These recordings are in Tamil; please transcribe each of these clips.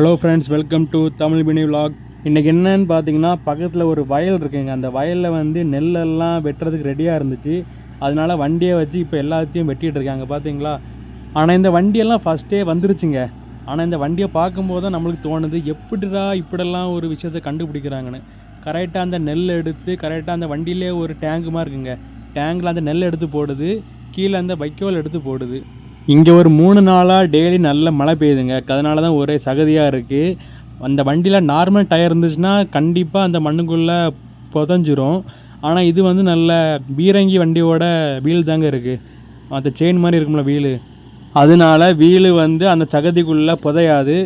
Hello friends welcome to Tamil mini vlog இன்றைக்கி என்னன்னு பார்த்தீங்கன்னா பக்கத்தில் ஒரு வயல் இருக்குங்க. அந்த வயலில் வந்து நெல்லெல்லாம் வெட்டுறதுக்கு ரெடியாக இருந்துச்சு. அதனால வண்டியை வச்சு இப்போ எல்லாத்தையும் வெட்டிகிட்டு இருக்காங்க பார்த்தீங்களா ஆனால் இந்த வண்டியெல்லாம் ஃபஸ்ட்டே வந்துருச்சுங்க. ஆனால் இந்த வண்டியை பார்க்கும்போது தான் நம்மளுக்கு தோணுது எப்படிடா இப்படிலாம் ஒரு விஷயத்தை கண்டுபிடிக்கிறாங்கன்னு. கரெக்டாக அந்த நெல் எடுத்து கரெக்டாக அந்த வண்டியிலே ஒரு டேங்கு மாதிரி இருக்குங்க. டேங்கில் அந்த நெல் எடுத்து போடுது கீழே அந்த வைக்கோல் எடுத்து போடுது. இங்கே ஒரு மூணு நாளாக டெய்லி நல்ல மழை பெய்யுதுங்க. அதனால தான் ஒரே சகதியாக இருக்குது அந்த வண்டியில் நார்மல் டயர் இருந்துச்சுன்னா கண்டிப்பாக அந்த மண்ணுக்குள்ளே புதஞ்சிரும். ஆனால் இது வந்து நல்ல பீரங்கி வண்டியோட வீல் தாங்க இருக்குது மற்ற செயின் மாதிரி இருக்கும்ல வீலு அதனால வீலு வந்து அந்த சகதிக்குள்ளே புதையாது.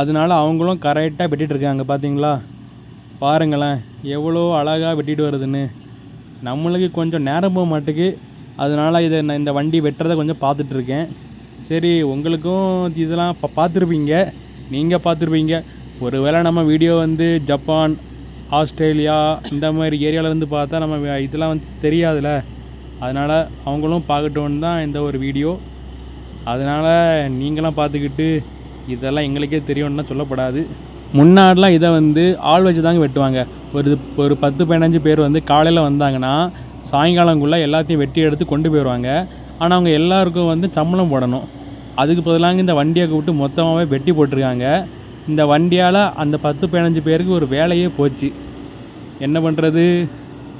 அதனால அவங்களும் கரெக்டாக வெட்டிட்டு இருக்காங்க பார்த்தீங்களா பாருங்களேன் எவ்வளோ அழகாக வெட்டிட்டு வருதுன்னு. நம்மளுக்கு கொஞ்சம் நேரம் போக மாட்டுக்கு. அதனால் இதை நான் இந்த வண்டி வெட்டுறதை கொஞ்சம் பார்த்துட்ருக்கேன். சரி உங்களுக்கும் இதெல்லாம் இப்போ பார்த்துருப்பீங்க. நீங்கள் பார்த்துருப்பீங்க. ஒருவேளை நம்ம வீடியோ வந்து ஜப்பான் ஆஸ்திரேலியா இந்த மாதிரி ஏரியாவிலேருந்து பார்த்தா நம்ம இதெல்லாம் வந்து தெரியாதுல்ல அதனால் அவங்களும் பார்க்கட்டும்னு தான் இந்த ஒரு வீடியோ. அதனால் நீங்களாம் பார்த்துக்கிட்டு இதெல்லாம் எங்களுக்கே தெரியும்னா சொல்லப்படாது. முன்னாடிலாம் இதை வந்து ஆள் வச்சு தாங்க வெட்டுவாங்க. ஒரு ஒரு பத்து பதினஞ்சு பேர் வந்து காலையில் வந்தாங்கன்னா சாயங்காலங்குள்ளே எல்லாத்தையும் வெட்டி எடுத்து கொண்டு போயிடுவாங்க ஆனால் அவங்க எல்லாருக்கும் வந்து சம்பளம் போடணும். அதுக்கு பதிலாக இந்த வண்டியை கூப்பிட்டு மொத்தமாகவே வெட்டி போட்டிருக்காங்க. இந்த வண்டியால் அந்த பத்து பதினஞ்சு பேருக்கு ஒரு வேலையே போச்சு. என்ன பண்ணுறது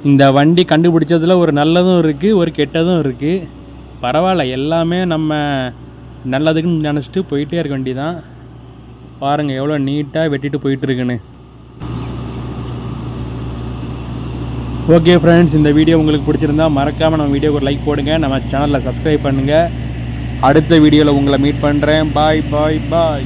இந்த வண்டி கண்டுபிடிச்சதில் ஒரு நல்லதும் இருக்குது ஒரு கெட்டதும் இருக்குது பரவாயில்ல எல்லாமே நம்ம நல்லதுக்குன்னு நினச்சிட்டு போயிட்டே இருக்க வேண்டியதான் பாருங்கள் எவ்வளோ நீட்டாக வெட்டிட்டு போயிட்டுருக்குன்னு ஓகே ஃப்ரெண்ட்ஸ் இந்த வீடியோ உங்களுக்கு பிடிச்சிருந்தா மறக்காமல் நம்ம வீடியோக்கு ஒரு லைக் போடுங்க. நம்ம சேனலில் சப்ஸ்கிரைப் பண்ணுங்கள் அடுத்த வீடியோவில் உங்களை மீட் பண்ணுறேன் பாய் பாய் பாய்